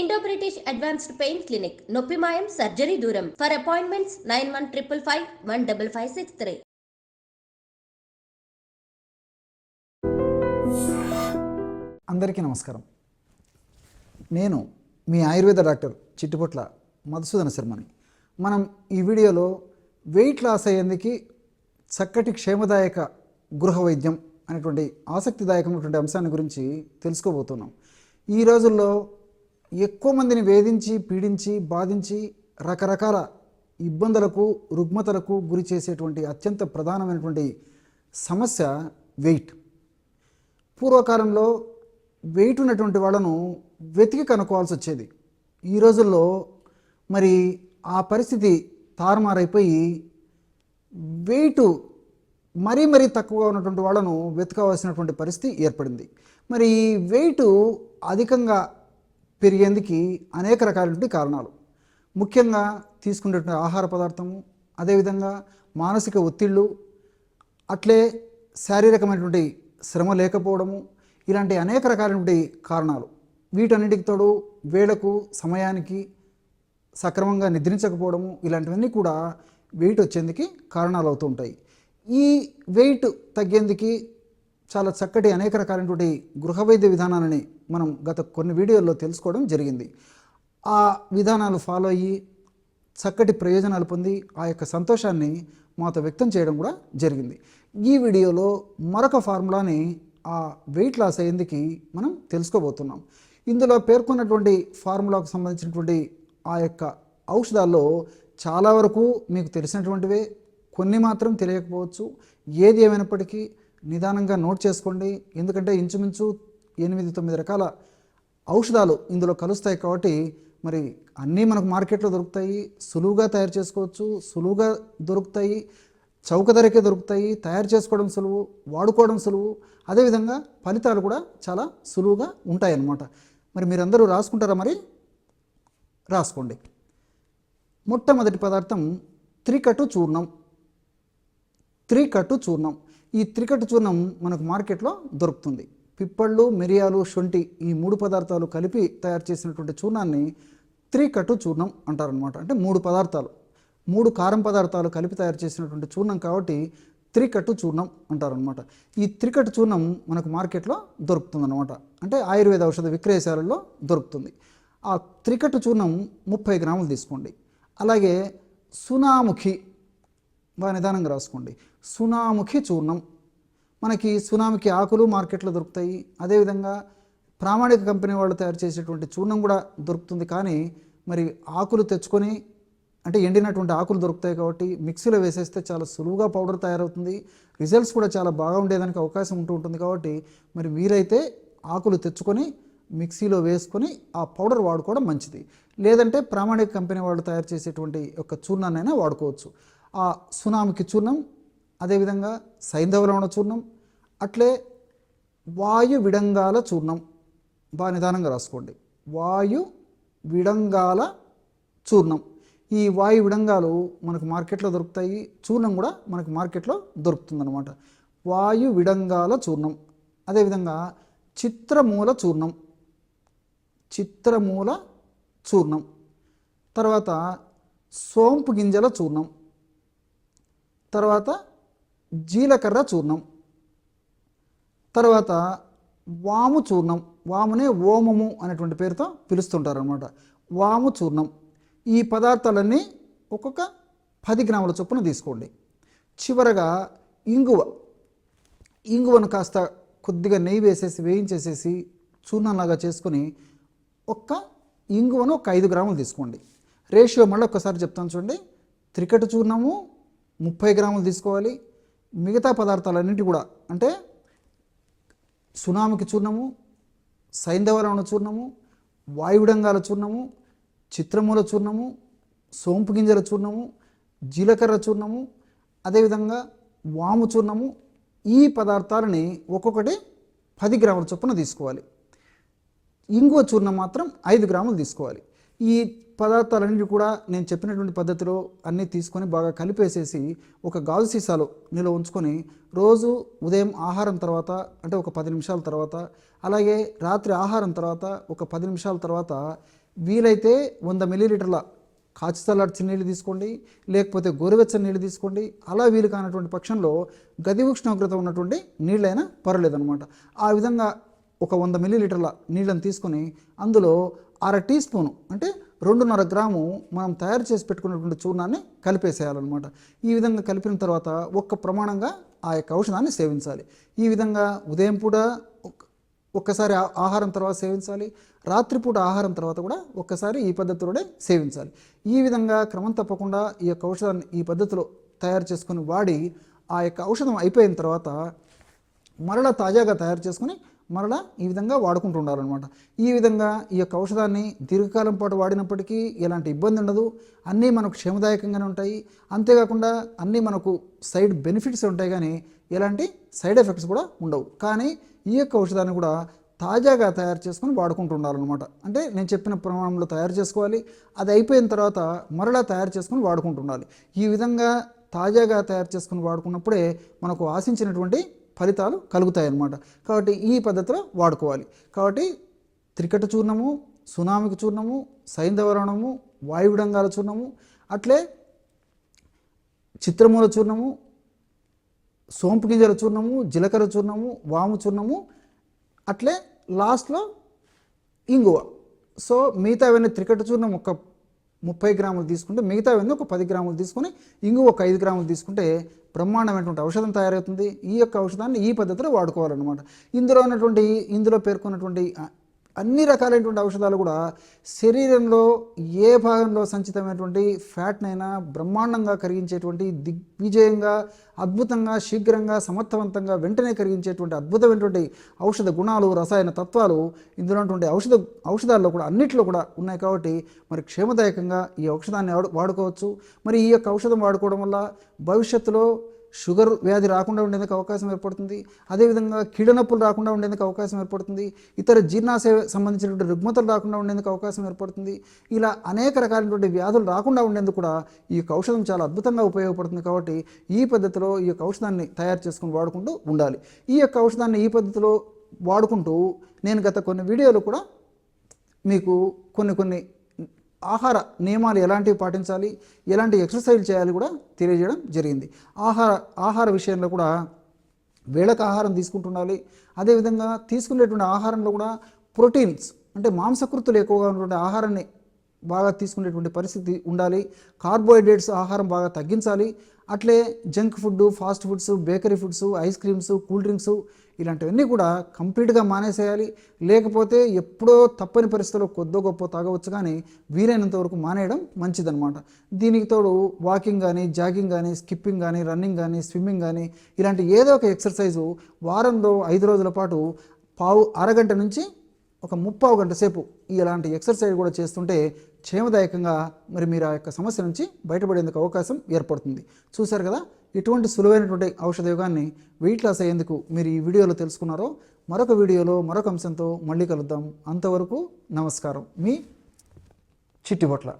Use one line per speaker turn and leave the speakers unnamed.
Indo British advanced pain clinic నొప్పి మాయం surgery దూరం for appointments nine one triple five one double five six three
అందరికీ నమస్కారం. నేను మీ ఆయుర్వేద డాక్టర్ చిట్టుపొట్ల మధుసూదన శర్మని. మనం ఈ వీడియోలో వెయిట్ లాస్ అయ్యేందుకు చక్కటి క్షేమదాయక గృహ వైద్యం అనేటువంటి ఆసక్తిదాయకమైనటువంటి అంశాన్ని గురించి తెలుసుకోబోతున్నాం. ఈ రోజుల్లో ఎక్కువ మందిని వేధించి పీడించి బాధించి రకరకాల ఇబ్బందులకు రుగ్మతలకు గురి చేసేటువంటి అత్యంత ప్రధానమైనటువంటి సమస్య వెయిట్. పూర్వకాలంలో వెయిట్ ఉన్నటువంటి వాళ్ళను వెతికి కనుక్కోవాల్సి వచ్చేది. ఈ రోజుల్లో మరి ఆ పరిస్థితి తారుమారైపోయి వెయిట్ మరీ మరీ తక్కువగా ఉన్నటువంటి వాళ్ళను వెతకవలసినటువంటి పరిస్థితి ఏర్పడింది. మరి ఈ వెయిట్ అధికంగా పెరిగేందుకు అనేక రకాలైనటువంటి కారణాలు. ముఖ్యంగా తీసుకునేటువంటి ఆహార పదార్థము అదేవిధంగా మానసిక ఒత్తిళ్ళు అట్లే శారీరకమైనటువంటి శ్రమ లేకపోవడము ఇలాంటి అనేక రకాలైనటువంటి కారణాలు. వీటన్నిటికి తోడు వేళకు సమయానికి సక్రమంగా నిద్రించకపోవడము ఇలాంటివన్నీ కూడా వెయిట్ వచ్చేందుకు కారణాలు అవుతూ ఉంటాయి. ఈ వెయిట్ తగ్గేందుకు చాలా చక్కటి అనేక రకాలైనటువంటి గృహ వైద్య విధానాలని మనం గత కొన్ని వీడియోల్లో తెలుసుకోవడం జరిగింది. ఆ విధానాలు ఫాలో అయ్యి చక్కటి ప్రయోజనాలు పొంది ఆ యొక్క సంతోషాన్ని మాతో వ్యక్తం చేయడం కూడా జరిగింది. ఈ వీడియోలో మరొక ఫార్ములాని ఆ వెయిట్ లాస్ అయ్యేందుకు మనం తెలుసుకోబోతున్నాం. ఇందులో పేర్కొన్నటువంటి ఫార్ములాకు సంబంధించినటువంటి ఆ యొక్క ఔషధాల్లో చాలా వరకు మీకు తెలిసినటువంటివే కొన్ని మాత్రం తెలియకపోవచ్చు. ఏది ఏమైనప్పటికీ నిదానంగా నోట్ చేసుకోండి. ఎందుకంటే ఇంచుమించు ఎనిమిది తొమ్మిది రకాల ఔషధాలు ఇందులో కలుస్తాయి కాబట్టి మరి అన్నీ మనకు మార్కెట్లో దొరుకుతాయి. సులువుగా తయారు చేసుకోవచ్చు. సులువుగా దొరుకుతాయి. చౌక ధరకే దొరుకుతాయి. తయారు చేసుకోవడం సులువు వాడుకోవడం సులువు. అదేవిధంగా ఫలితాలు కూడా చాలా సులువుగా ఉంటాయన్నమాట. మరి మీరందరూ రాసుకుంటారా మరి? రాసుకోండి. మొట్టమొదటి పదార్థం త్రికటు చూర్ణం త్రికటు చూర్ణం ఈ త్రికట చూర్ణం మనకు మార్కెట్లో దొరుకుతుంది. పిప్పళ్ళు మిరియాలు శొంఠి ఈ మూడు పదార్థాలు కలిపి తయారు చేసినటువంటి చూర్ణాన్ని త్రికటు చూర్ణం అంటారనమాట అంటే మూడు పదార్థాలు. మూడు కారం పదార్థాలు కలిపి తయారు చేసినటువంటి చూర్ణం కాబట్టి త్రికటు చూర్ణం అంటారనమాట ఈ త్రికటు చూర్ణం మనకు మార్కెట్లో దొరుకుతుందన్నమాట. అంటే ఆయుర్వేద ఔషధ విక్రయశాలలో దొరుకుతుంది. ఆ త్రికటు చూర్ణం ముప్పై గ్రాములు తీసుకోండి. అలాగే సునాముఖి బాగా నిదానంగా రాసుకోండి. సునాముఖి చూర్ణం. మనకి సునాముఖి ఆకులు మార్కెట్లో దొరుకుతాయి. అదేవిధంగా ప్రామాణిక కంపెనీ వాళ్ళు తయారు చేసేటువంటి చూర్ణం కూడా దొరుకుతుంది. కానీ మరి ఆకులు తెచ్చుకొని అంటే ఎండినటువంటి ఆకులు దొరుకుతాయి కాబట్టి మిక్సీలో వేసేస్తే చాలా సులువుగా పౌడర్ తయారవుతుంది. రిజల్ట్స్ కూడా చాలా బాగా ఉండేదానికి అవకాశం ఉంటూ ఉంటుంది కాబట్టి మరి వీరైతే ఆకులు తెచ్చుకొని మిక్సీలో వేసుకొని ఆ పౌడర్ వాడుకోవడం మంచిది. లేదంటే ప్రామాణిక కంపెనీ వాళ్ళు తయారు చేసేటువంటి యొక్క చూర్ణాన్నైనా వాడుకోవచ్చు. ఆ సునామికి చూర్ణం అదేవిధంగా సైంధవలవణ చూర్ణం అట్లే వాయు విడంగాల చూర్ణం. బాగా నిదానంగా రాసుకోండి. వాయు విడంగాల చూర్ణం. ఈ వాయు విడంగాలు మనకు మార్కెట్లో దొరుకుతాయి. చూర్ణం కూడా మనకు మార్కెట్లో దొరుకుతుందన్నమాట. వాయు విడంగాల చూర్ణం. అదేవిధంగా చిత్రమూల చూర్ణం. చిత్రమూల చూర్ణం. తర్వాత సోంపు గింజల చూర్ణం. తర్వాత జీలకర్ర చూర్ణం. తర్వాత వాము చూర్ణం. వామునే ఓమము అనేటువంటి పేరుతో పిలుస్తుంటారు అనమాట వాము చూర్ణం. ఈ పదార్థాలన్నీ ఒక్కొక్క పది గ్రాముల చొప్పున తీసుకోండి. చివరగా ఇంగువ. ఇంగువను కాస్త కొద్దిగా నెయ్యి వేసేసి వేయించేసేసి చూర్ణంలాగా చేసుకొని ఒక్క ఇంగువను ఒక ఐదు గ్రాములు తీసుకోండి. రేషియో మళ్ళీ ఒక్కసారి చెప్తాను చూడండి. త్రికెట్ చూర్ణము ముప్పై గ్రాములు తీసుకోవాలి. మిగతా పదార్థాలన్నింటి కూడా అంటే సునామికి చూర్ణము సైంధవలవణ చూర్ణము వాయుడంగాల చూర్ణము చిత్రముల చూర్ణము సోంపు గింజల చూర్ణము జీలకర్ర చూర్ణము అదేవిధంగా వాము చూర్ణము ఈ పదార్థాలని ఒక్కొక్కటి పది గ్రాముల చొప్పున తీసుకోవాలి. ఇంగువ చూర్ణం మాత్రం ఐదు గ్రాములు తీసుకోవాలి. ఈ పదార్థాలన్నీ కూడా నేను చెప్పినటువంటి పద్ధతిలో అన్నీ తీసుకొని బాగా కలిపేసేసి ఒక గాజు సీసాలో నిల్వ ఉంచుకొని రోజు ఉదయం ఆహారం తర్వాత అంటే ఒక పది నిమిషాల తర్వాత అలాగే రాత్రి ఆహారం తర్వాత ఒక పది నిమిషాల తర్వాత వీలైతే వంద మిల్లీలీటర్ల కాచి చల్లార్చిన నీళ్ళు తీసుకోండి లేకపోతే గోరువెచ్చని నీళ్ళు తీసుకోండి. అలా వీలు కానటువంటి పక్షంలో గది ఉష్ణోగ్రత ఉన్నటువంటి నీళ్ళైనా పర్వాలేదనమాట ఆ విధంగా ఒక వంద మిల్లీలీటర్ల నీళ్ళని తీసుకొని అందులో అర టీ స్పూను అంటే రెండున్నర గ్రాము మనం తయారు చేసి పెట్టుకున్నటువంటి చూర్ణాన్ని కలిపేసేయాలన్నమాట. ఈ విధంగా కలిపిన తర్వాత ఒక్క ప్రమాణంగా ఆ యొక్క ఔషధాన్ని సేవించాలి. ఈ విధంగా ఉదయం పూట ఒక్కసారి ఆహారం తర్వాత సేవించాలి. రాత్రిపూట ఆహారం తర్వాత కూడా ఒక్కసారి ఈ పద్ధతిలోనే సేవించాలి. ఈ విధంగా క్రమం తప్పకుండా ఈ యొక్క ఔషధాన్ని ఈ పద్ధతిలో తయారు చేసుకొని వాడి ఆ యొక్క ఔషధం అయిపోయిన తర్వాత మరలా తాజాగా తయారు చేసుకుని మరలా ఈ విధంగా వాడుకుంటూ ఉండాలన్నమాట ఈ విధంగా ఈ యొక్క ఔషధాన్ని దీర్ఘకాలం పాటు వాడినప్పటికీ ఎలాంటి ఇబ్బంది ఉండదు. అన్నీ మనకు క్షేమదాయకంగానే ఉంటాయి. అంతేకాకుండా అన్నీ మనకు సైడ్ బెనిఫిట్స్ ఉంటాయి కానీ ఎలాంటి సైడ్ ఎఫెక్ట్స్ కూడా ఉండవు. కానీ ఈ యొక్క ఔషధాన్ని కూడా తాజాగా తయారు చేసుకొని వాడుకుంటూ ఉండాలన్నమాట అంటే నేను చెప్పిన ప్రమాణంలో తయారు చేసుకోవాలి. అది అయిపోయిన తర్వాత మరలా తయారు చేసుకొని వాడుకుంటూ ఉండాలి ఈ విధంగా తాజాగా తయారు చేసుకుని వాడుకున్నప్పుడే మనకు ఆశించినటువంటి ఫలితాలు కలుగుతాయి అన్నమాట కాబట్టి ఈ పద్ధతిలో వాడుకోవాలి. కాబట్టి త్రికట చూర్ణము సునామికి చూర్ణము సైంధవరణము వాయువిడంగాల చూర్ణము అట్లే చిత్రమూల చూర్ణము సోంపు గింజల చూర్ణము జీలకర్ర చూర్ణము వాము చూర్ణము అట్లే లాస్ట్లో ఇంగువ. సో మిగతావన్నీ త్రికట చూర్ణం ఒక ముప్పై గ్రాములు తీసుకుంటే మిగతావన్నీ ఒక పది గ్రాములు తీసుకొని ఇంగు ఒక ఐదు గ్రాములు తీసుకుంటే బ్రహ్మాండమైనటువంటి ఔషధం తయారవుతుంది. ఈ యొక్క ఔషధాన్ని ఈ పద్ధతిలో వాడుకోవాలన్నమాట. ఇందులో ఉన్నటువంటి ఇందులో పేర్కొన్నటువంటి అన్ని రకాలైనటువంటి ఔషధాలు కూడా శరీరంలో ఏ భాగంలో సంచితమైనటువంటి ఫ్యాట్నైనా బ్రహ్మాండంగా కరిగించేటువంటి దిగ్విజయంగా అద్భుతంగా శీఘ్రంగా సమర్థవంతంగా వెంటనే కరిగించేటువంటి అద్భుతమైనటువంటి ఔషధ గుణాలు రసాయన తత్వాలు ఇందులో ఉన్నటువంటి ఔషధ ఔషధాల్లో కూడా అన్నిట్లో కూడా ఉన్నాయి కాబట్టి మరి క్షేమదాయకంగా ఈ ఔషధాన్ని వాడు- వాడుకోవచ్చు. మరి ఈ యొక్క ఔషధం వాడుకోవడం వల్ల భవిష్యత్తులో షుగర్ వ్యాధి రాకుండా ఉండేందుకు అవకాశం ఏర్పడుతుంది. అదేవిధంగా కీడనొప్పులు రాకుండా ఉండేందుకు అవకాశం ఏర్పడుతుంది. ఇతర జీర్ణాశయ సంబంధించినటువంటి రుగ్మతలు రాకుండా ఉండేందుకు అవకాశం ఏర్పడుతుంది. ఇలా అనేక రకాలైనటువంటి వ్యాధులు రాకుండా ఉండేందుకు కూడా ఈ యొక్క ఔషధం చాలా అద్భుతంగా ఉపయోగపడుతుంది కాబట్టి ఈ పద్ధతిలో ఈ యొక్క ఔషధాన్ని తయారు చేసుకుని వాడుకుంటూ ఉండాలి. ఈ యొక్క ఔషధాన్ని ఈ పద్ధతిలో వాడుకుంటూ నేను గత కొన్ని వీడియోలు కూడా మీకు కొన్ని కొన్ని ఆహార నియమాలు ఎలాంటివి పాటించాలి ఎలాంటి ఎక్సర్సైజ్ చేయాలి కూడా తెలియజేయడం జరిగింది. ఆహార ఆహార విషయంలో కూడా వేళకు ఆహారం తీసుకుంటుండాలి. అదేవిధంగా తీసుకునేటువంటి ఆహారంలో కూడా ప్రోటీన్స్ అంటే మాంసకృతులు ఎక్కువగా ఉన్నటువంటి ఆహారాన్ని బాగా తీసుకునేటువంటి పరిస్థితి ఉండాలి. కార్బోహైడ్రేట్స్ ఆహారం బాగా తగ్గించాలి. అట్లే junk food fast foods bakery foods ice creams cool drinks ఇలాంటివన్నీ కూడా కంప్లీట్గా మానేసేయాలి. లేకపోతే ఎప్పుడో తప్పని పరిస్థితుల్లో కొద్దో గొప్ప తాగవచ్చు కానీ వీలైనంత వరకు మానేయడం మంచిదనమాట దీనికి తోడు వాకింగ్ కానీ జాగింగ్ కానీ స్కిప్పింగ్ కానీ రన్నింగ్ కానీ స్విమ్మింగ్ కానీ ఇలాంటి ఏదో ఒక ఎక్సర్సైజు వారంలో ఐదు రోజుల పాటు పావు అరగంట నుంచి ఒక ముప్పావు గంట సేపు ఇలాంటి ఎక్సర్సైజ్ కూడా చేస్తుంటే క్షేమదాయకంగా మరి మీరు ఆ యొక్క సమస్య నుంచి బయటపడేందుకు అవకాశం ఏర్పడుతుంది. చూశారు కదా? ఇటువంటి సులువైనటువంటి ఔషధ యోగాన్ని వెయిట్ లాస్ అయ్యేందుకు మీరు ఈ వీడియోలో తెలుసుకున్నారో మరొక వీడియోలో మరొక అంశంతో మళ్ళీ కలుద్దాం. అంతవరకు నమస్కారం. మీ చిట్టిబొట్ల